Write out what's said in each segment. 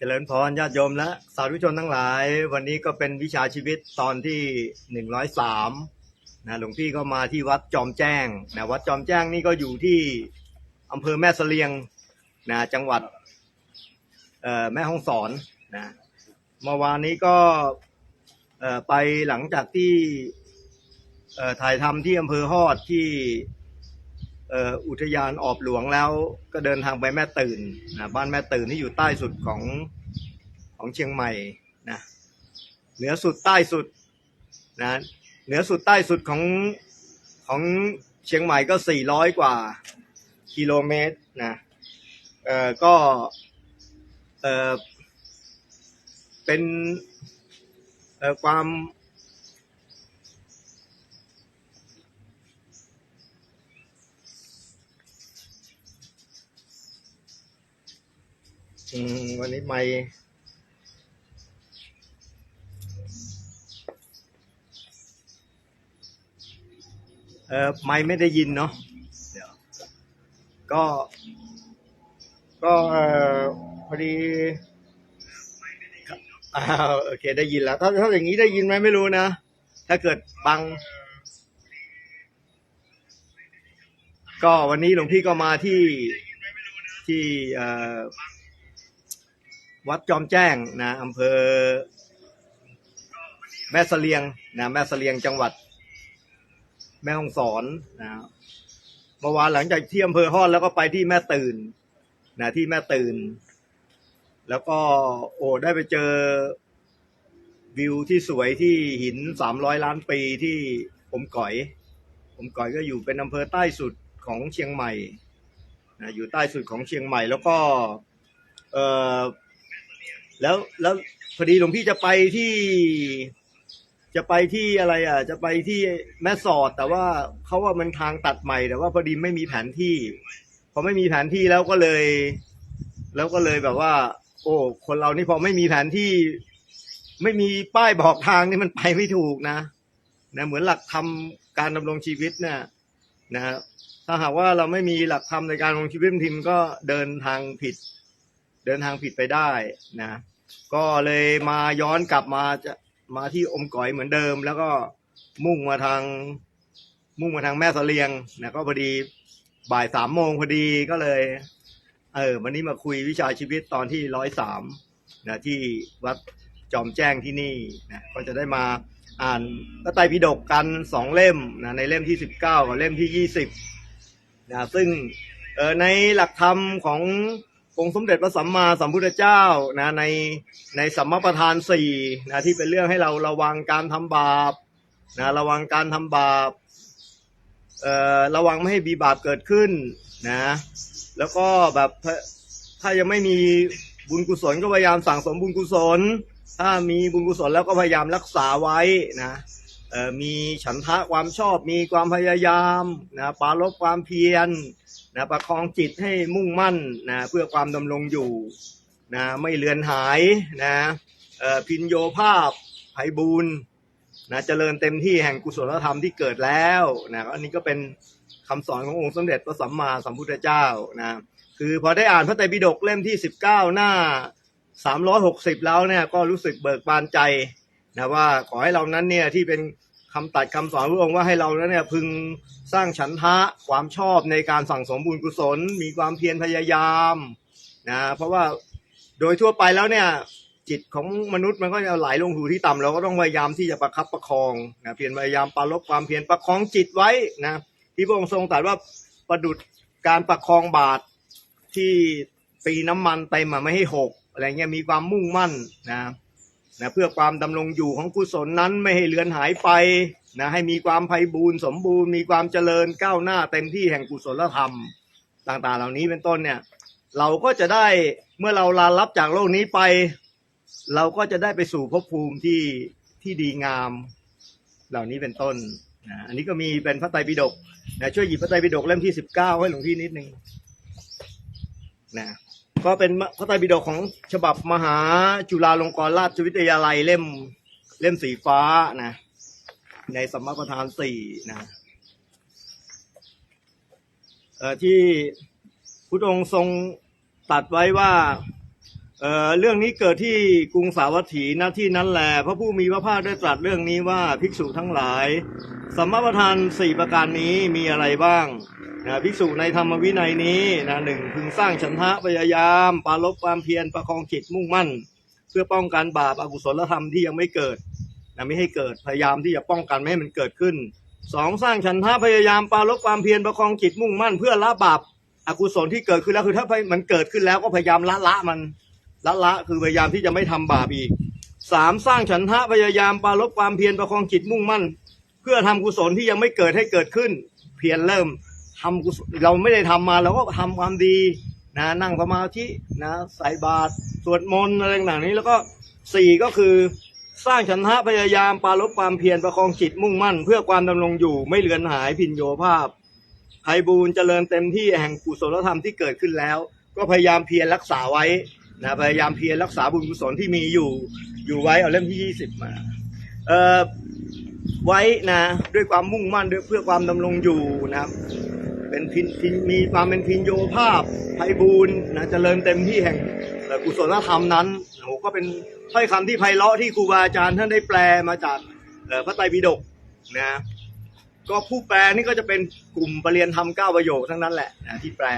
เจริญพรญาติโยมและสาธุชนทั้งหลาย วันนี้ก็เป็นวิชาชีวิตตอนที่หนึ่งร้อยสามนะหลวงพี่ก็มาที่วัดจอมแจ้งนะวัดจอมแจ้งนี่ก็อยู่ที่อำเภอแม่เสลียงนะจังหวัดแม่ฮ่องสอนนะเมื่อวานนี้ก็ไปหลังจากที่ถ่ายทำที่อำเภอฮอดที่ อุทยานออบหลวงแล้วก็เดินทางไปแม่ตื่นนะบ้านแม่ตื่นที่อยู่ใต้สุดของของเชียงใหม่นะเหนือสุดใต้สุดนะเหนือสุดใต้สุดของของเชียงใหม่ก็ 400 กว่ากิโลเมตรนะเอ่อก็เอ่อเป็นเอ่อความ อืมวันนี้ไม่เออไม่ไม่ได้ยินเนาะเดี๋ยวก็ ก็เออพอดีอ้าวโอเค ได้ยินแล้ว ถ้าถ้าอย่างนี้ได้ยินไหมไม่รู้นะ ถ้าเกิดบัง ก็วันนี้หลวงพี่ก็มาที่ที่เอ่อ วัดจอมแจ้งนะอำเภอ แม่เสลียงนะแม่เสลียงจังหวัด แม่ฮ่องสอนนะเมื่อวานหลังจากที่อำเภอฮอดแล้วก็ไปที่แม่ตื่นนะที่แม่ตื่น แล้วก็โอ้ได้ไปเจอวิวที่สวยที่หินสามร้อยล้านปีที่ผมก่อย ผมก่อยก็อยู่เป็นอำเภอใต้สุดของเชียงใหม่นะอยู่ใต้สุดของเชียงใหม่ แล้วก็ เอ่อ แล้วแล้วพอดีหลวงพี่จะไปที่ จะไปที่อะไร อะ จะไปที่แม่สอด แต่ว่าเขาว่ามันทางตัดใหม่ แต่ว่าพอดีไม่มีแผนที่พอไม่มีแผนที่แล้วก็เลย แล้วก็เลยแบบว่า โอ้ คนเรานี่พอไม่มีแผนที่ ไม่มีป้ายบอกทางนี่มันไปไม่ถูกนะนะเหมือนหลักธรรมการดำรงชีวิตเนี่ยนะฮะถ้าหากว่าเราไม่มีหลักธรรมในการดำรงชีวิตทีมก็เดินทางผิด เดินทางผิดไปได้นะ ก็เลยมาย้อนกลับมาจะมาที่อมก๋อยเหมือนเดิม แล้วก็มุ่งมาทาง มุ่งมาทางแม่สเสลียงนะก็พอดีบ่ายสามโมงพอดีก็เลย เออ วันนี้มาคุยวิชาชีวิตตอนที่ร้อยสามนะที่วัดจอมแจ้งที่นี่นะก็จะได้มาอ่านพระไตรปิฎกกันสองเล่มนะในเล่มที่สิบเก้ากับเล่มที่ยี่สิบนะซึ่งเออในหลักธรรมของ องค์สมเด็จพระสัมมาสัมพุทธเจ้านะในในสัมมาประธานสี่นะที่เป็นเรื่องให้เราระวังการทำบาปนะระวังการทำบาปเอ่อระวังไม่ให้มีบาปเกิดขึ้นนะแล้วก็แบบถ้าถ้ายังไม่มีบุญกุศลก็พยายามสั่งสมบุญกุศล ถ้ามีบุญกุศลแล้วก็พยายามรักษาไว้นะเอ่อมีฉันทะความชอบมีความพยายามนะปรารบความเพียร นะประคองจิตให้มุ่งมั่นนะเพื่อความดำรงอยู่นะไม่เลือนหายนะพินโยภาพไพบูรณ์นะเจริญเต็มที่แห่งกุศลธรรมที่เกิดแล้วนะอันนี้ก็เป็นคำสอนขององค์สมเด็จพระสัมมาสัมพุทธเจ้านะคือพอได้อ่านพระไตรปิฎกเล่มที่สิบเก้าหน้าสามร้อยหกสิบแล้วเนี่ยก็รู้สึกเบิกบานใจนะว่าขอให้เรานั้นเนี่ยที่เป็น คำตัดคำสอนพระองค์ว่าให้เราเนี่ยพึงสร้างฉันทะความชอบในการสั่งสมบุญกุศล มีความเพียรพยายามนะเพราะว่าโดยทั่วไปแล้วเนี่ยจิตของมนุษย์มันก็จะไหลลงสู่ที่ต่ำเราก็ต้องพยายามที่จะประคับประคองนะเพียรพยายามปรารบความเพียรประคองจิตไว้นะที่พระองค์ทรงตรัสว่าประดุดการประคองบาตรที่ปีน้ำมันเต็มอะไม่ให้หกอะไรเงี้ยมีความมุ่งมั่นนะ นะเพื่อความดำรงอยู่ของกุศลนั้นไม่ให้เลือนหายไปนะให้มีความไพ่บูรณ์สมบูรณ์มีความเจริญก้าวหน้าเต็มที่แห่งกุศลธรรม ต่างๆ เหล่านี้เป็นต้นเนี่ยเราก็จะได้เมื่อเราลาลับจากโลกนี้ไป เราก็จะได้ไปสู่ภพภูมิที่ที่ดีงาม เหล่านี้เป็นต้นนะอันนี้ก็มีเป็นพระไตรปิฎกนะช่วยหยิบพระไตรปิฎกเล่มที่สิบเก้าให้หลวงพี่นิดนึงนะ ก็เป็นพระไตรปิฎกของฉบับมหาจุฬาลงกรณราชวิทยาลัยเล่มเล่มสีฟ้านะ ในสมมาประธานสี่นะเอ่อที่พุทธองค์ทรงตัดไว้ว่าเอ่อเรื่องนี้เกิดที่กรุงสาวัตถีณที่นั้นแหละพระผู้มีพระภาคได้ตรัสเรื่องนี้ว่าภิกษุทั้งหลาย สมมาประธานสี่ประการนี้มีอะไรบ้าง นะภิกษุในธรรมวินัยนี้นะหนึ่งพึงสร้างฉันทะพยายามปราลบความเพียรประคองจิตมุ่งมั่น เพื่อป้องกันบาปอากุศลธรรมที่ยังไม่เกิดนะไม่ให้เกิดพยายามที่จะป้องกันไม่ให้มันเกิดขึ้นสองสร้างฉันทะพยายามปราลบความเพียรประคองจิตมุ่งมั่น เพื่อละบาปอกุศลที่เกิดขึ้นแล้วคือถ้ามันเกิดขึ้นแล้วก็พยายามละละมันละละคือพยายามที่จะไม่ทำบาปอีกสามสร้างฉันทะพยายามปรารบความเพียรประคองจิตมุ่งมั่น เพื่อทำกุศลที่ยังไม่เกิดให้เกิดขึ้น เพียรเริ่ม ทำกุศลเราไม่ได้ทำมาเราก็ทำความดีนะนั่งสมาธินะใส่บาตรสวดมนต์อะไรต่างๆนี้ แล้วก็สี่ก็คือสร้างฉันทะพยายามปรารบความเพียรประคองจิตมุ่งมั่น เพื่อความดำรงอยู่ไม่เลือนหายพินโยภาพไพบูรณ์เจริญเต็มที่แห่งกุศลธรรมที่เกิดขึ้นแล้ว ก็พยายามเพียรรักษาไว้นะพยายามเพียรรักษาบุญกุศลที่มีอยู่อยู่ไว้เอาเล่มที่ยี่สิบมาเอ่อไว้นะด้วยความมุ่งมั่นด้วยเพื่อความดำรงอยู่นะครับ เป็นพินพินมีความเป็นพินโยภาพไพบูรณ์นะเจริญเต็มที่แห่งกุศลธรรมนั้นโอ้โหก็เป็นถ้อยคำที่ไพเราะที่ครูบาอาจารย์ท่านได้แปลมาจากพระไตรปิฎกนะก็ผู้แปลนี่ก็จะเป็นกลุ่มปรริยนธรรมเก้าประโยคทั้งนั้นแหละนะที่แปล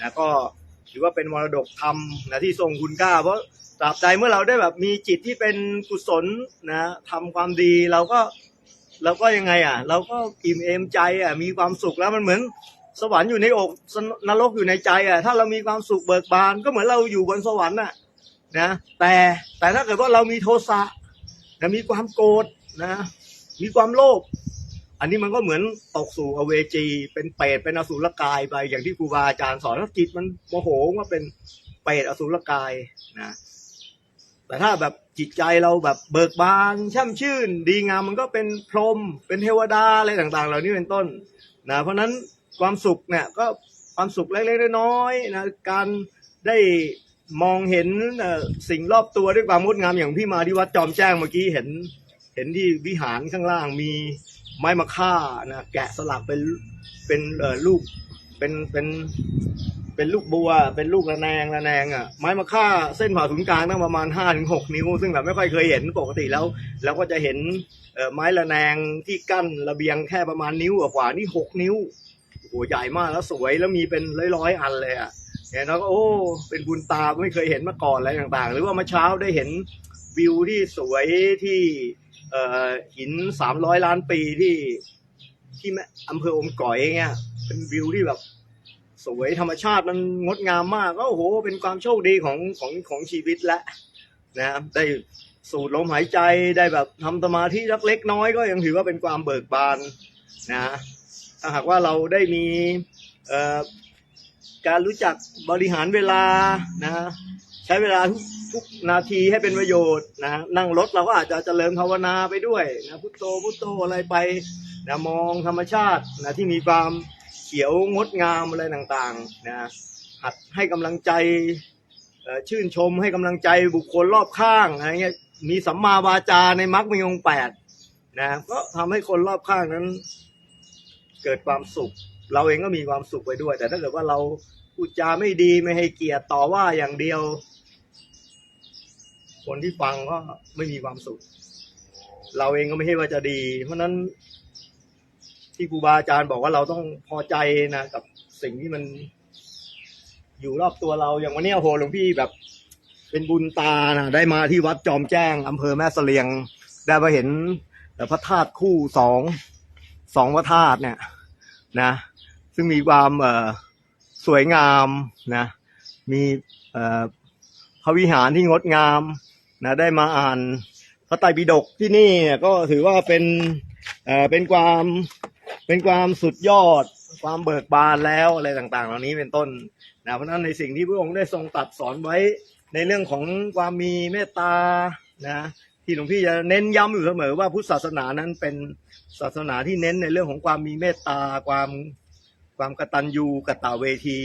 นะก็ถือว่าเป็นมรดกธรรมนะที่ทรงคุณค่าเพราะตราบใดเมื่อเราได้แบบมีจิตที่เป็นกุศลนะทำความดีเราก็ เราก็ยังไงอะ เราก็อิ่มเอมใจอะมีความสุขแล้วมันเหมือน สวรรค์อยู่ในอกสนรกอยู่ในใจอะถ้าเรามีความสุขเบิกบาน ก็เหมือนเราอยู่บนสวรรค์น่ะนะแต่แต่ถ้าเกิดว่าเรามีโทสะนะมีความโกรธนะมีความโลภอันนี้มันก็เหมือนตกสู่อเวจี เป็นเปรตเป็นอสุรกายไปอย่างที่ครูบาอาจารย์สอนถ้าจิตมันโมโหว่าเป็นเปรตอสุรกายนะ แต่ถ้าแบบจิตใจเราแบบเบิกบานช่ำชื่น ดีงามมันก็เป็นพรหมเป็นเทวดาอะไรต่างๆ เหล่านี้เป็นต้นนะเพราะนั้นความสุขเนี่ยก็ความสุขเล็กๆน้อยๆนะการได้มองเห็นสิ่งรอบตัวด้วยความงดงามอย่างพี่มาที่วัดจอมแจ้งเมื่อกี้เห็น เห็นที่วิหารข้างล่างมีไม้มะค่านะแกะสลักเป็นเป็นลูกเป็นเป็น เป็นลูกบัว เป็นลูกระแนงระแนงอะไม้มะค่าเส้นผ่าศูนย์กลางตั้งประมาณห้าถึงหกนิ้ว ซึ่งแบบไม่ค่อยเคยเห็นปกติแล้วเราก็จะเห็นไม้ระแนงที่กั้นระเบียงแค่ประมาณนิ้วกว่านี่หกนิ้วโอ้โหใหญ่มากแล้วสวยแล้วมีเป็นร้อยๆอันเลยอะเห็นแล้วก็โอ้เป็นบุญตาไม่เคยเห็นมาก่อนอะไรต่างๆ หรือว่าเมื่อเช้าได้เห็นวิวที่สวยที่หินสามร้อยล้านปีที่ที่แม่อำเภออมก๋อยเงี้ยเป็นวิวที่แบบ สวยธรรมชาติมันงดงามมากก็โอ้โห เป็นความโชคดีของของของชีวิตและนะได้สูดลมหายใจได้แบบทำสมาธิเล็กน้อยก็ยังถือว่าเป็นความเบิกบานนะถ้าหากว่าเราได้มีการรู้จักบริหารเวลานะใช้เวลาทุกทุกนาทีให้เป็นประโยชน์นะนั่งรถเราก็อาจจะเจริญภาวนาไปด้วยนะพุทโธพุทโธอะไรไปนะมองธรรมชาตินะที่มีความ เขียวงดงามอะไรต่างๆนะหัดให้กำลังใจชื่นชมให้กำลังใจบุคคลรอบข้างอะไรเงี้ยมีสัมมาวาจาในมรรคมีองแปดนะก็ทำให้คนรอบข้างนั้น เกิดความสุข เราเองก็มีความสุขไปด้วย แต่ถ้าเกิดว่าเราพูดจาไม่ดีไม่ให้เกียรติต่อว่าอย่างเดียว คนที่ฟังก็ไม่มีความสุข เราเองก็ไม่ใช่ว่าจะดี เพราะนั้น ที่ครูบาอาจารย์บอกว่าเราต้องพอใจนะกับสิ่งที่มัน อยู่รอบตัวเราอย่างวันนี้โอ้โหหลวงพี่แบบ เป็นบุญตานะได้มาที่วัดจอมแจ้งอำเภอแม่เสลียง ได้มาเห็นพระธาตุคู่สองสองพระธาตุเนี่ย นะ ซึ่งมีความเอ่อสวยงามนะ มีเอ่อพระวิหารที่งดงามนะได้มาอ่านพระไตรปิฎกที่นี่เนี่ยก็ถือว่าเป็นเอ่อเป็นความ เป็นความสุดยอด ความเบิกบานแล้วอะไรต่างๆ เหล่านี้เป็นต้นนะเพราะฉะนั้นในสิ่งที่พระองค์ได้ทรงตัดสอนไว้ในเรื่องของความมีเมตตานะที่หลวงพี่จะเน้นย้ำอยู่เสมอว่าพุทธศาสนานั้นเป็นศาสนาที่เน้นในเรื่องของความมีเมตตาความความกตัญญูกตเวที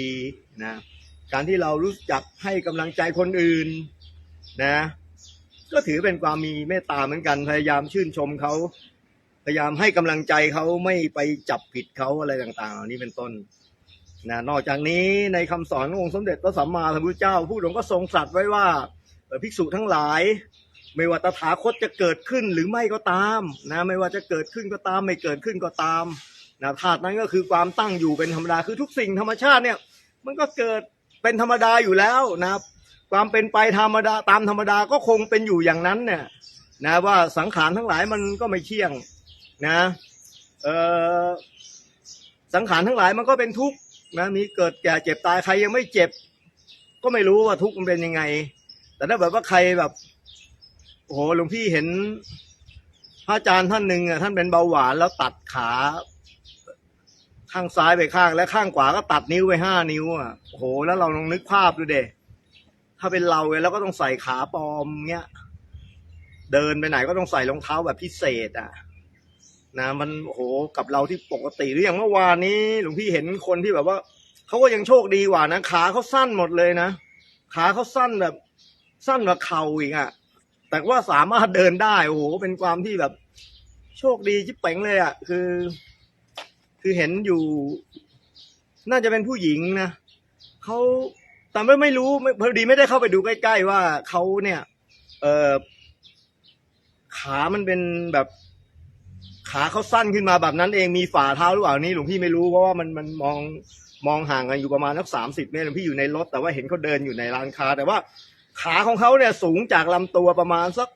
นะการที่เรารู้จักให้กำลังใจคนอื่นนะก็ถือเป็นความมีเมตตาเหมือนกันพยายามชื่นชมเขา พยายามให้กำลังใจเขาไม่ไปจับผิดเขาอะไรต่างๆเหล่านี้เป็นต้นนะนอกจากนี้ในคำสอนขององค์สมเด็จพระสัมมาสัมพุทธเจ้า ผู้ทรงก็ทรงตรัสไว้ว่าภิกษุทั้งหลาย ไม่ว่าตถาคตจะเกิดขึ้นหรือไม่ก็ตามนะไม่ว่าจะเกิดขึ้นก็ตาม ไม่เกิดขึ้นก็ตามนะธาตุนั้นก็คือความตั้งอยู่เป็นธรรมดาคือทุกสิ่งธรรมชาติเนี่ยมันก็เกิดเป็นธรรมดาอยู่แล้วนะความเป็นไปธรรมดาตามธรรมดาก็คงเป็นอยู่อย่างนั้นเนี่ยนะว่าสังขารทั้งหลายมันก็ไม่เที่ยง นะเออสังขารทั้งหลายมันก็เป็นทุกข์นะมีเกิดแก่เจ็บตายใครยังไม่เจ็บ ก็ไม่รู้ว่าทุกข์มันเป็นยังไง แต่ถ้าแบบว่าใครแบบโอ้โหหลวงพี่เห็นพระอาจารย์ท่านหนึ่งอะท่านเป็นเบาหวานแล้วตัดขา ข้างซ้ายไปข้าง และข้างขวาก็ตัดนิ้วไปห้านิ้วอะโอ้โหแล้วเราลองนึกภาพดูเดถ้าเป็นเราเนี่ยเราก็ต้องใส่ขาปลอมเงี้ยเดินไปไหนก็ต้องใส่รองเท้าแบบพิเศษ อะ นะมันโอ้โหกับเราที่ปกติหรืออย่างเมื่อวานนี้หลวงพี่เห็นคนที่แบบว่าเขาก็ยังโชคดีกว่านะขาเขาสั้นหมดเลยนะขาเขาสั้นแบบ สั้นกว่าเข่าอีกอะแต่ว่าสามารถเดินได้โอ้โหเป็นความที่แบบ โชคดีจิ๊บเป๋งเลยอะคือ คือเห็นอยู่ น่าจะเป็นผู้หญิงนะเขาแต่ไม่ไม่รู้พอดีไม่ได้เข้าไปดูใกล้ ๆ ว่าเขาเนี่ย เออขามันเป็นแบบ ขาเขาสั้นขึ้นมาแบบนั้นเองมีฝ่าเท้าหรือเปล่านี่หลวงพี่ไม่รู้เพราะว่ามันมันมองมองห่างกันอยู่ประมาณสักสามสิบเมตรหลวงพี่อยู่ในรถ แต่ว่าเห็นเขาเดินอยู่ในร้านค้า แต่ว่าขาของเขาเนี่ยสูงจากลำตัวประมาณสัก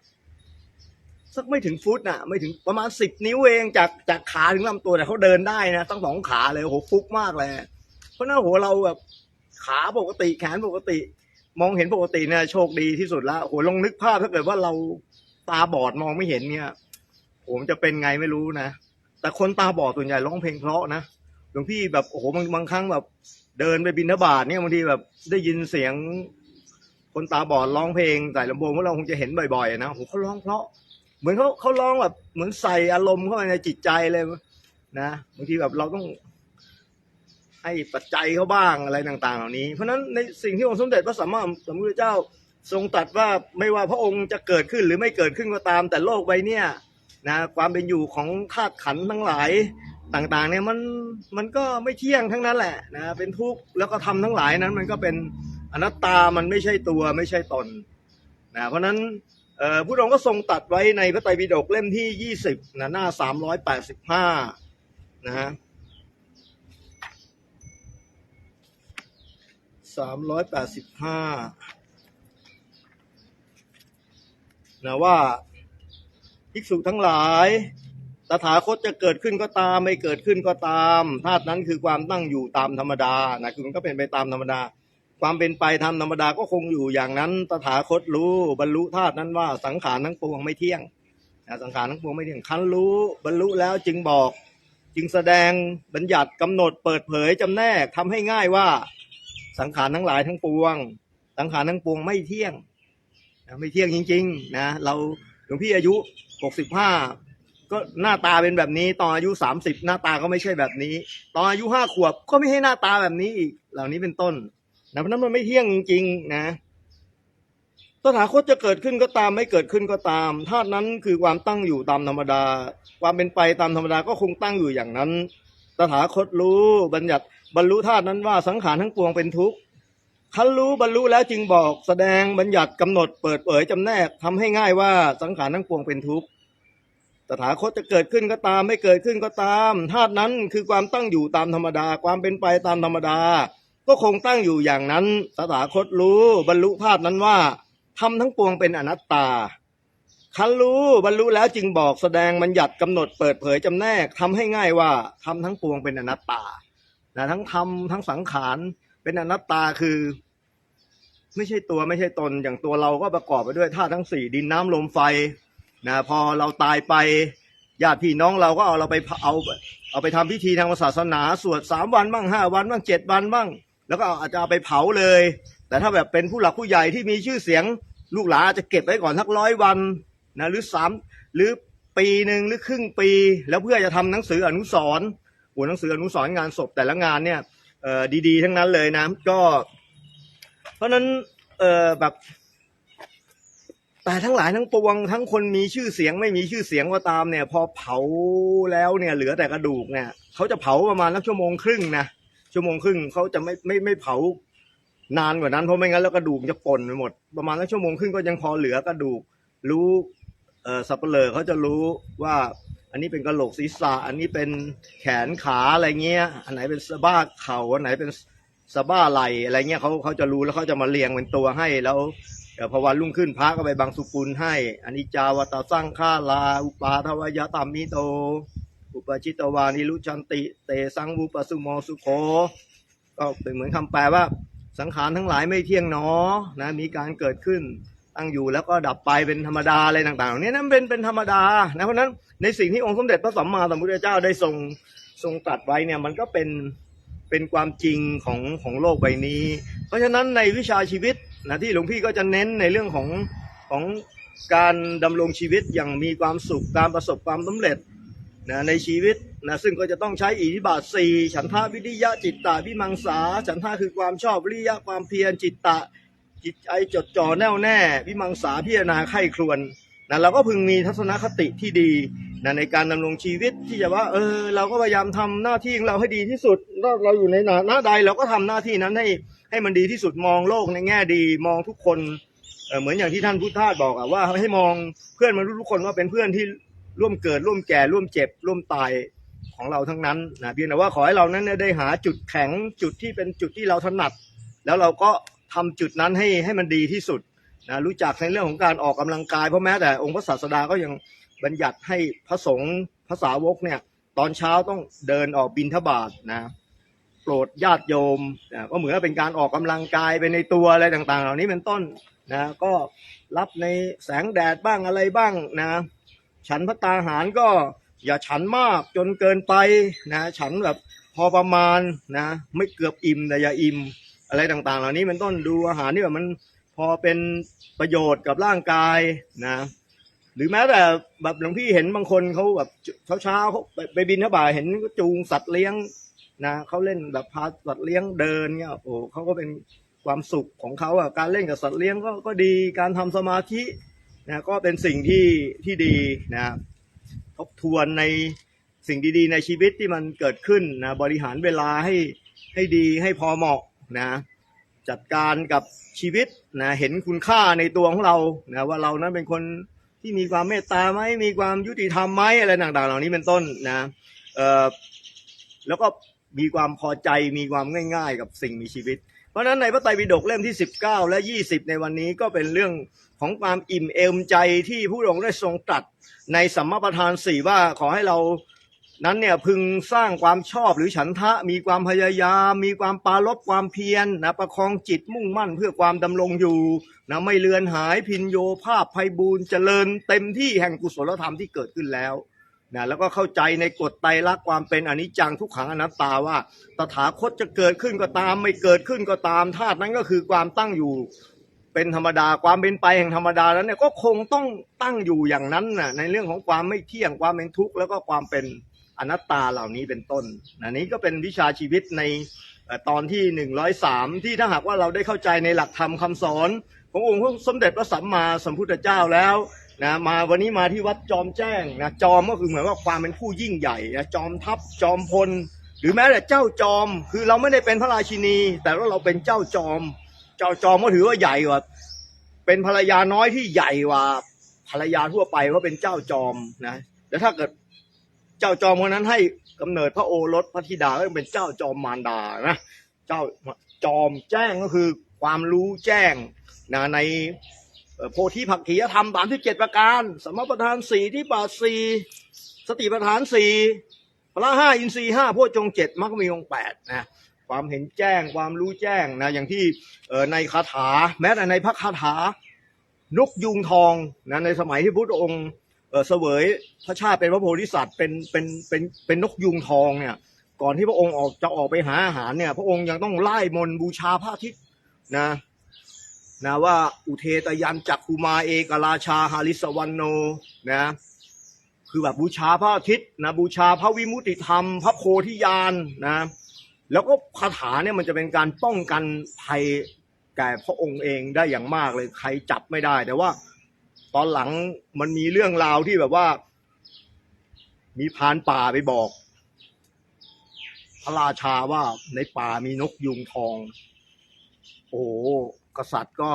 สักไม่ถึงฟุตน่ะ ไม่ถึงประมาณสิบนิ้วเองจากจากขาถึงลำตัวแต่เขาเดินได้นะทั้งสองขาเลยโหฟุกมากเลย เพราะนั้นโหเราแบบขาปกติแขนปกติ มองเห็นปกติเนี่ยโชคดีที่สุดล้วโอ้โหลองนึกภาพถ้าเกิดว่าเราตาบอดมองไม่เห็นเนี่ย ผมจะเป็นไงไม่รู้นะ แต่คนตาบอดส่วนใหญ่ร้องเพลงเพราะนะหลวงพี่แบบโอ้โหบางบางครั้งแบบ เดินไปบินทบาทเนี่ยบางทีแบบได้ยินเสียง คนตาบอดร้องเพลงใส่ลำโพงพวกเราคงจะเห็นบ่อยๆนะโอ้โหเขาร้องเพราะ เหมือนเขาเขาร้องแบบเหมือนใส่อารมณ์เข้าไปในจิตใจเลยนะบางทีแบบเราต้องให้ปัจจัยเขาบ้างอะไรต่าง ๆ เหล่านี้ เพราะฉะนั้นในสิ่งที่องค์สมเด็จพระสัมมาสัมพุทธเจ้าทรงตรัสว่าไม่ว่าพระองค์จะเกิดขึ้นหรือไม่เกิดขึ้นก็ตาม แต่โลกใบเนี้ย นะความเป็นอยู่ของธาตุขันทั้งหลายต่างๆเนี่ยมันมันก็ไม่เที่ยงทั้งนั้นแหละนะเป็นทุกข์แล้วก็ทำทั้งหลายนั้น มันก็เป็นอนัตตามันไม่ใช่ตัวไม่ใช่ตนนะเพราะนั้นเอ่อผู้องค์ก็ทรงตัดไว้ในพระไตรปิฎกเล่มที่ยี่สิบนะหน้าสามร้อยแปดสิบห้านะฮะสามร้อยแปดสิบห้านะว่า ภิกษุทั้งหลาย ตถาคตจะเกิดขึ้นก็ตาม ไม่เกิดขึ้นก็ตามธาตุนั้นคือความตั้งอยู่ตามธรรมดานะคือมันก็เป็นไปตามธรรมดา ความเป็นไปตามธรรมดาก็คงอยู่อย่างนั้น ตถาคตรู้บรรลุธาตุนั้นว่าสังขารทั้งปวงไม่เที่ยงสังขารทั้งปวงไม่เที่ยงคันรู้บรรลุแล้วจึงบอก จึงแสดงบัญญัติกำหนดเปิดเผยจำแนกทำให้ง่ายว่าสังขารทั้งหลายทั้งปวง สังขารทั้งปวงไม่เที่ยงไม่เที่ยงจริง ๆ นะ เรา หลวงพี่อายุหกสิบห้าก็หน้าตาเป็นแบบนี้ ตอนอายุสามสิบหน้าตาก็ไม่ใช่แบบนี้ ตอนอายุห้าขวบก็ไม่ให้หน้าตาแบบนี้อีกเหล่านี้เป็นต้นนะเพราะนั้นมันไม่เที่ยงจริงๆนะตถาคตจะเกิดขึ้นก็ตามไม่เกิดขึ้นก็ตามธาตุนั้นคือความตั้งอยู่ตามธรรมดา ความเป็นไปตามธรรมดาก็คงตั้งอยู่อย่างนั้น ตถาคตรู้บัญญัติบรรลุธาตุนั้นว่าสังขารทั้งปวงเป็นทุกข์ คันรู้บรรลุแล้วจึงบอกแสดงบัญญัติกำหนดเปิดเผยจำแนกทำให้ง่ายว่าสังขารทั้งปวงเป็นทุกข์ตถาคตจะเกิดขึ้นก็ตาม ไม่เกิดขึ้นก็ตามธาตุนั้นคือความตั้งอยู่ตามธรรมดา ความเป็นไปตามธรรมดา ก็คงตั้งอยู่อย่างนั้นตถาคตรู้บรรลุธาตุนั้นว่าทำทั้งปวงเป็นอนัตตาคันรู้บรรลุแล้วจึงบอกแสดงบัญญัติกำหนดเปิดเผยจำแนกทำให้ง่ายว่าทำทั้งปวงเป็นอนัตตานะทั้งธรรมทั้งสังขารเป็นอนัตตาคือ ไม่ใช่ตัวไม่ใช่ตนอย่างตัวเราก็ประกอบไปด้วยธาตุทั้งสี่ดินน้ำลมไฟนะพอเราตายไปญาติพี่น้องเราก็เอาเราไปเอาเอาไปทำพิธีทางศาสนา สวดสามวันบ้างห้าวันบ้างเจ็ดวันบ้าง แล้วก็เอาอาจจะเอาไปเผาเลย แต่ถ้าแบบเป็นผู้หลักผู้ใหญ่ที่มีชื่อเสียง ลูกหลานอาจจะเก็บไว้ก่อนสักร้อยวันนะหรือสามหรือปีหนึ่งหรือครึ่งปี แล้วเพื่อจะทำหนังสืออนุสรณ์โอ้หนังสืออนุสรณ์งานศพแต่ละงานเนี่ยดีๆ ทั้งนั้นเลยนะก็ เพราะฉะนั้น เออแบบ แต่ทั้งหลายทั้งปวงทั้งคนมีชื่อเสียงไม่มีชื่อเสียงก็ตามเนี่ย พอเผาแล้วเนี่ย เหลือแต่กระดูกเนี่ยเขาจะเผาประมาณสักชั่วโมงครึ่งนะชั่วโมงครึ่งเขาจะไม่ไม่ไม่เผานานกว่านั้นเพราะไม่งั้นแล้วกระดูกจะป่นไปหมด ประมาณสักชั่วโมงครึ่งก็ยังพอเหลือกระดูก รู้เออสับเปลือเขาจะรู้ว่า อันนี้เป็นกระโหลกศีรษะ อันนี้เป็นแขนขาอะไรเงี้ย อันไหนเป็นสะบ้าเข่าอันไหนเป็น สะบ้าไหลอะไรเงี้ยเขาเขาจะรู้แล้วเขาจะมาเรียงเป็นตัวให้แล้วเดี๋ยวพอวันรุ่งขึ้นพระก็ไปบางสุกุลให้อันนี้จาวตาสร้างฆาลา อุปาทวยตามิโต อุปจิตวานิรุชันติ เตสังวุปสุโมสุโคก็เป็นเหมือนคำแปลว่าสังขารทั้งหลายไม่เที่ยงหนอนะมีการเกิดขึ้นตั้งอยู่แล้วก็ดับไปเป็นธรรมดาอะไรต่างๆเหล่านี้นั่นเป็นเป็นธรรมดานะเพราะฉะนั้นในสิ่งที่องค์สมเด็จพระสัมมาสัมพุทธเจ้าได้ทรงทรงตรัสไว้เนี่ยมันก็เป็น เป็นความจริงของของโลกใบนี้ เพราะฉะนั้นในวิชาชีวิตนะที่หลวงพี่ก็จะเน้นในเรื่องของของการดำรงชีวิตอย่างมีความสุขการประสบความสำเร็จนะในชีวิตนะซึ่งก็จะต้องใช้อิทธิบาทสี่ฉันทะวิริยะจิตตะวิมังสา ฉันทะคือความชอบวิริยะความเพียรจิตตะจิตใจจดจ่อแน่วแน่ วิมังสาพิจารณาไข้ครวน นะเราก็พึงมีทัศนคติที่ดีนะในการดำรงชีวิตที่จะว่า เออ เราก็พยายามทำหน้าที่ของเราให้ดีที่สุดเราเราอยู่ในหน้าใดเราก็ทำหน้าที่นั้นให้ให้มันดีที่สุดมองโลกในแง่ดี มองทุกคนเออเหมือนอย่างที่ท่านพุทธทาสบอกอะว่าให้มองเพื่อนมนุษย์ทุกคนว่าเป็นเพื่อนที่ร่วมเกิดร่วมแก่ร่วมเจ็บ ร่วมตายของเราทั้งนั้นนะเพียงแต่ว่าขอให้เรานั้นเนี่ยได้หาจุดแข็งจุดที่เป็นจุดที่เราถนัด แล้วเราก็ทำจุดนั้นให้ให้มันดีที่สุด นะรู้จักในเรื่องของการออกกำลังกายเพราะแม้แต่องค์พระศาสดาก็ยังบัญญัติให้พระสงฆ์พระสาวกเนี่ยตอนเช้าต้องเดินออกบินทบาทนะโปรดญาติโยมนะก็เหมือนเป็นการออกกำลังกายไปในตัวอะไรต่างๆ เหล่านี้เป็นต้นนะก็รับในแสงแดดบ้างอะไรบ้างนะฉันพระตาหารก็อย่าฉันมากจนเกินไปนะฉันแบบพอประมาณนะไม่เกือบอิ่มแต่อย่าอิ่มอะไรต่างๆ เหล่านี้เป็นต้นดูอาหารที่แบบมัน พอเป็นประโยชน์กับร่างกายนะ หรือแม้แต่แบบหลวงพี่เห็นบางคนเขาแบบเช้าๆเขาไปบินทบาทเห็นก็จูงสัตว์เลี้ยงนะเขาเล่นแบบพาสัตว์เลี้ยงเดินเนี่ยโอ้เขาก็เป็นความสุขของเขาอะการเล่นกับสัตว์เลี้ยงก็ก็ดีการทำสมาธินะก็เป็นสิ่งที่ที่ดีนะทบทวนในสิ่งดีๆ ในชีวิตที่มันเกิดขึ้นนะบริหารเวลาให้ให้ดีให้พอเหมาะนะ จัดการกับชีวิตนะเห็นคุณค่าในตัวของเรานะว่าเรานั้นเป็นคนที่มีความเมตตาไหมมีความยุติธรรมไหมอะไรต่างๆ เหล่านี้เป็นต้นนะเอ่อแล้วก็มีความพอใจมีความง่าย ๆ กับสิ่งมีชีวิต เพราะฉะนั้นในพระไตรปิฎกเล่มที่ 19 และ 20 ในวันนี้ก็เป็นเรื่องของความอิ่มเอมใจที่ผู้องค์ได้ทรงตรัสในสัมมาประธานสี่ว่าขอให้เรา นั้นเนี่ยพึงสร้างความชอบหรือฉันทะมีความพยายาม มีความปรารบความเพียรนะประคองจิตมุ่งมั่นเพื่อความดำรงอยู่นะไม่เลือนหายพินโยภาพภัยบูรเจริญ เต็มที่แห่งกุศลธรรมที่เกิดขึ้นแล้วนะแล้วก็เข้าใจในกฎไตรลักษณ์ความเป็นอนิจจังทุกขังอนัตตาว่าตถาคตจะเกิดขึ้นก็ตาม ไม่เกิดขึ้นก็ตามธาตุนั้นก็คือความตั้งอยู่เป็นธรรมดาความเป็นไปแห่งธรรมดาแล้วเนี่ยก็คงต้องตั้งอยู่อย่างนั้นน่ะในเรื่องของความไม่เที่ยงความเป็นทุกข์แล้วก็ความเป็น อนัตตาเหล่านี้เป็นต้นน,นี้ก็เป็นวิชาชีวิตในตอนที่หนึ่งร้อยสามที่ถ้าหากว่าเราได้เข้าใจในหลักธรรมคำสอน ขององค์พระสมเด็จพระสัมมาสัมพุทธเจ้าแล้วนะมาวันนี้มาที่วัดจอมแจ้งนะจอมก็คือเหมือนว่าความเป็นผู้ยิ่งใหญ่นะจอมทัพจอมพล หรือแม้แต่เจ้าจอม คือเราไม่ได้เป็นพระราชินี แต่ว่าเราเป็นเจ้าจอม เจ้าจอมก็ถือว่าใหญ่กว่าเป็นภรรยาน้อยที่ใหญ่กว่าภรรยาทั่วไปว่าะเป็นเจ้าจอมนะแล้วถ้าเกิด เจ้าจอมคนนั้นให้กำเนิดพระโอรสพระธิดาก็เป็นเจ้าจอมมารดานะเจ้าจอมแจ้งก็คือความรู้แจ้งนะในโพธิภักขียธรรมสามที่เจ็ดประการ สมประทานสี่ที่บาสี่สติประทานสี่พละห้าอินทรีห้าพวกจงเจ็ดมรรคมีองแปดนะความเห็นแจ้งความรู้แจ้งนะอย่างที่เในคาถา แม้แต่ในพระคาถานกยุงทองนะในสมัยที่พระพุทธองค์ เออเสวยพระชาติเป็นพระโพธิสัตว์เป็นเป็นเป็นเป็นนกยุงทองเนี่ย ก่อนที่พระองค์ออกจะออกไปหาอาหารเนี่ย พระองค์ยังต้องไล่มนบูชาพระอาทิตย์นะนะว่าอุเทตยันจักคุมาเอกราชาหาริสวรรณโนนะคือแบบบูชาพระอาทิตย์นะบูชาพระวิมุติธรรม พระโพธิญาณนะแล้วก็คาถาเนี่ยมันจะเป็นการป้องกันภัยแก่พระองค์เองได้อย่างมากเลยใครจับไม่ได้ แต่ว่า ตอนหลังมันมีเรื่องราวที่แบบว่า มีพานป่าไปบอก พระราชาว่าในป่ามีนกยุงทอง โอ้กษัตริย์ก็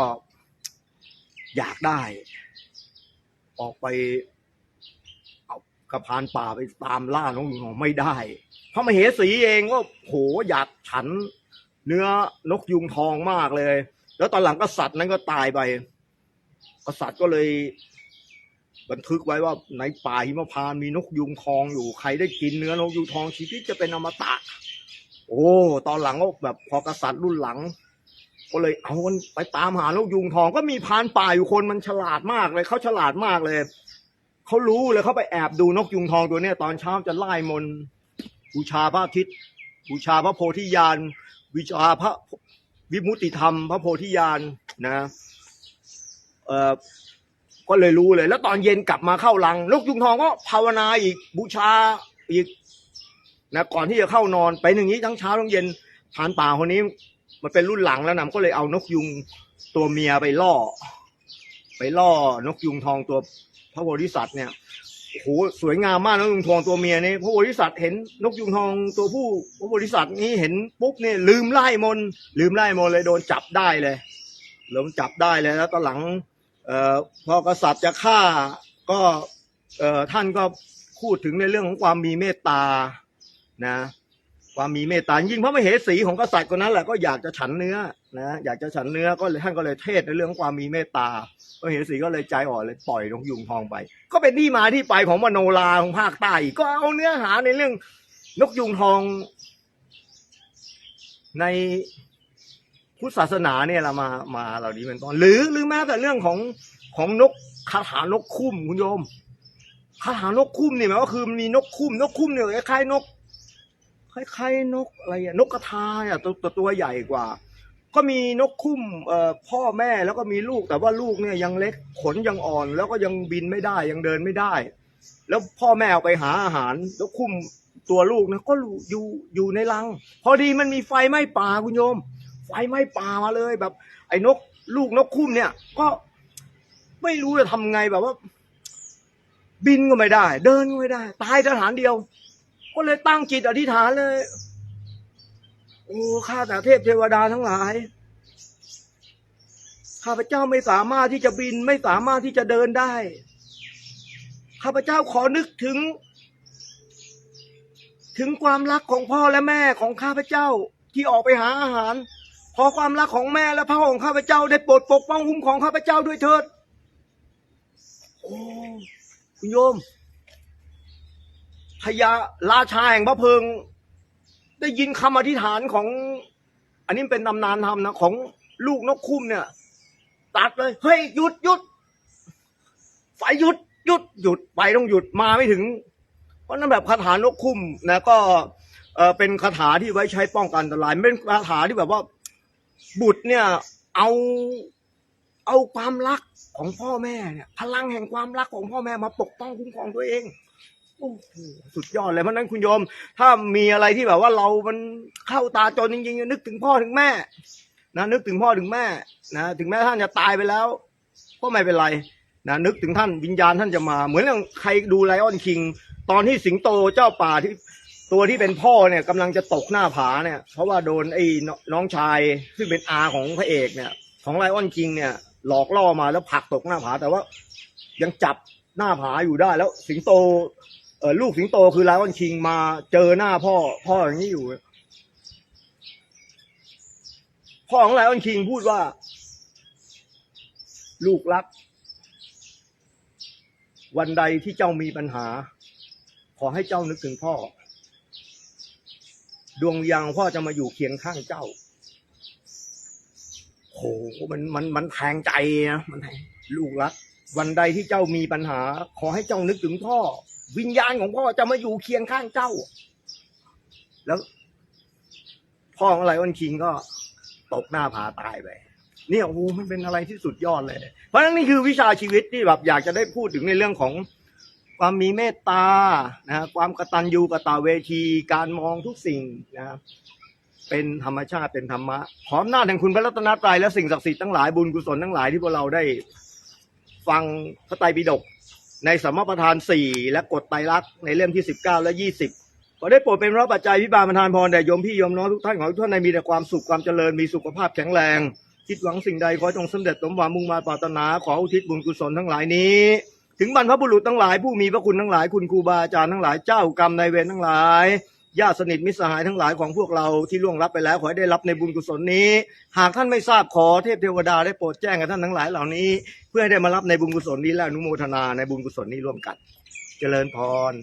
อยากได้ ออกไปเอากระพานป่าไปตามล่านกยุงทองไม่ได้พระมเหสีเองก็โหอยากฉัน เนื้อนกยุงทองมากเลย แล้วตอนหลังกษัตริย์นั้นก็ตายไป ษัตริย์ก็เลย บันทึกไว้ว่าในป่าหิมพานมีนกยุงทองอยู่ใครได้กินเนื้อนกยุงทองชีวิตจะเป็นอมตะ โอ้ตอนหลังก็แบบพอกษัตริย์รุ่นหลัง ก็เลยเอาไปตามหานกยุงทองก็มีพานป่าอยู่คนมันฉลาดมากเลยเขาฉลาดมากเลยเขารู้เลยเขาไปแอบดูนกยุงทองตัวเนี้ยตอนเช้าจะไล่มนบูชาพระอาทิตย์บูชาพระโพธิญาณบูชาพระวิมุตติธรรม พระโพธิญาณนะ เออก็เลยรู้เลย แล้วตอนเย็นกลับมาเข้ารังนกยุงทองก็ภาวนาอีกบูชาอีกนะก่อนที่จะเข้านอนไปอย่างนี้ทั้งเช้าทั้งเย็นผานป่าคนนี้มันเป็นรุ่นหลังแล้วนะมันก็เลยเอานกยุงตัวเมียไปล่อ ไปล่อนกยุงทองตัวพระโพธิสัตว์เนี่ยโหสวยงามมากนกยุงทองตัวเมียนี่พระโพธิสัตว์เห็นนกยุงทองตัวผู้พระโพธิสัตว์นี้เห็นปุ๊บเนี่ยลืมไล่มน ลืมไล่มนเลยโดนจับได้เลยโดนจับได้เลยแล้วตอนหลัง พอกษัตริย์จะฆ่าก็ท่านก็พูดถึงในเรื่องของความมีเมตตานะความมีเมตตายิ่งพระมเหสีของกษัตริย์คนนั้นแหละก็อยากจะฉันเนื้อนะอยากจะฉันเนื้อก็เลยท่านก็เลยเทศในเรื่องของความมีเมตตาพระมเหสีก็เลยใจอ่อนเลยปล่อยนกยุงทองไป ก็เป็นที่มาที่ไปของมโนราของภาคใต้กก็เอาเนื้อหาในเรื่องนกยุงทองใน พุทธศาสนาเนี่ยเรามามาเหล่านี้เป็นต้นหรือหรือแม้แต่เรื่องของของนกคาถานกคุ้มคุณโยมคาถานกคุ้มเนี่ยหมายว่าคือมีนกคุ้มนกคุ้มเนี่ยคล้ายๆนกคล้ายๆนกอะไรอะนกกระทาอะตัวตัวตัวใหญ่กว่า ก็มีนกคุ้มเอ่อพ่อแม่แล้วก็มีลูกแต่ว่าลูกเนี่ยยังเล็กขนยังอ่อน แล้วก็ยังบินไม่ได้ยังเดินไม่ได้ แล้วพ่อแม่เอาไปหาอาหารนกคุ้มตัวลูกนะก็อยู่อยู่ในรัง พอดีมันมีไฟไหม้ป่าคุณโยม ไฟไหม้ป่ามาเลยแบบ ไอ้นก ลูกนกคุ้มเนี่ย ก็ไม่รู้จะทำไงแบบว่า บินก็ไม่ได้ เดินก็ไม่ได้ ตายสถานเดียว ก็เลยตั้งจิตอธิษฐานเลย โอ้ข้าแต่เทพเทวดาทั้งหลายข้าพเจ้าไม่สามารถที่จะบินไม่สามารถที่จะเดินได้ ข้าพเจ้าขอนึกถึง ถึงความรักของพ่อและแม่ของข้าพเจ้าที่ออกไปหาอาหาร อความรักของแม่และพ่อของข้าพเจ้าได้โปรดปกป้องคุ้มของข้าพเจ้าด้วยเถิด โอ้คุณโยมพญาราชาแห่งพระเพิง ได้ยินคำอธิษฐานของ อันนี้เป็นตำนานธรรมนะ ของลูกนกคุ้มเนี่ย ตัดเลย เฮ้ยหยุดหยุดไฟหยุดหยุดหยุดไปต้องหยุดมาไม่ถึง เพราะนั้นแบบคาถานกคุ้มนะก็เออเป็นคาถาที่ไว้ใช้ป้องกันอันตรายเป็นคาถาที่แบบว่า บุตรเนี่ยเอาเอาความรักของพ่อแม่เนี่ย พลังแห่งความรักของพ่อแม่มาปกป้องคุ้มครองตัวเองโอ้โหสุดยอดเลยเพราะฉะนั้นคุณโยม ถ้ามีอะไรที่แบบว่าเรามันเข้าตาจนจริงๆนึกถึงพ่อถึงแม่นะนึกถึงพ่อถึงแม่นะถึงแม้ท่านจะตายไปแล้ว ก็ไม่เป็นไรนะนึกถึงท่านวิญญาณท่านจะมา เหมือนอย่างใครดูไลออนคิง ตอนที่สิงโตเจ้าป่าที่ ตัวที่เป็นพ่อเนี่ยกำลังจะตกหน้าผาเนี่ย เพราะว่าโดนไอ้น้องชายซึ่งเป็นอาของพระเอกเนี่ย ของไลออนคิงเนี่ย หลอกล่อมาแล้วผลักตกหน้าผา แต่ว่ายังจับหน้าผาอยู่ได้แล้ว สิงโตเออลูกสิงโตคือไลออนคิงมาเจอหน้าพ่อ พ่ออย่างนี้อยู่ พ่อของไลออนคิงพูดว่า ลูกรัก วันใดที่เจ้ามีปัญหา ขอให้เจ้านึกถึงพ่อ ดวงวิญญาณของพ่อจะมาอยู่เคียงข้างเจ้าโหมันมันมันแทงใจนะมันแทงลูกรัก วันใดที่เจ้ามีปัญหา ขอให้เจ้านึกถึงพ่อ วิญญาณของพ่อจะมาอยู่เคียงข้างเจ้า แล้ว พ่อของไลออนคิงก็ตกหน้าผาตายไปเนี่ยโอ้มันเป็นอะไรที่สุดยอดเลย เพราะฉะนั้นนี่คือวิชาชีวิตที่แบบอยากจะได้พูดถึงในเรื่องของ ความมีเมตตานะฮะความกตัญญูกตเวที การมองทุกสิ่งนะเป็นธรรมชาติเป็นธรรมะขออำนาแห่งคุณพระรัตนตรัยและสิ่งศักดิ์สิทธิ์ทั้งหลายบุญกุศลทั้งหลายที่พวกเราได้ฟังพระไตรปิฎกในสมประธานสี่และกฎไตรลักษณ์ในเล่มที่สิบเก้าและยี่สิบขอได้โปรดเป็นพระปัจจัยพิบาลประทานพรแด่โยมพี่โยมน้องทุกท่านขอให้ทุกท่านในมีแต่ความสุขความเจริญมีสุขภาพแข็งแรง คิดหวังสิ่งใดขอจงสำเร็จสมหวังมุ่งมาปรารถนาขออุทิศบุญกุศลทั้งหลายนี้ ถึงบรรพบุรุษทั้งหลายผู้มีพระคุณทั้งหลายคุณครูบาอาจารย์ทั้งหลายเจ้ากรรมนายเวรทั้งหลายญาติสนิทมิตรสหายทั้งหลายของพวกเราที่ล่วงลับไปแล้วขอให้ได้รับในบุญกุศลนี้ หากท่านไม่ทราบขอเทพเทวดาได้โปรดแจ้งกับท่านทั้งหลายเหล่านี้ เพื่อให้ได้มารับในบุญกุศลนี้และอนุโมทนาในบุญกุศลนี้ร่วมกัน เจริญพร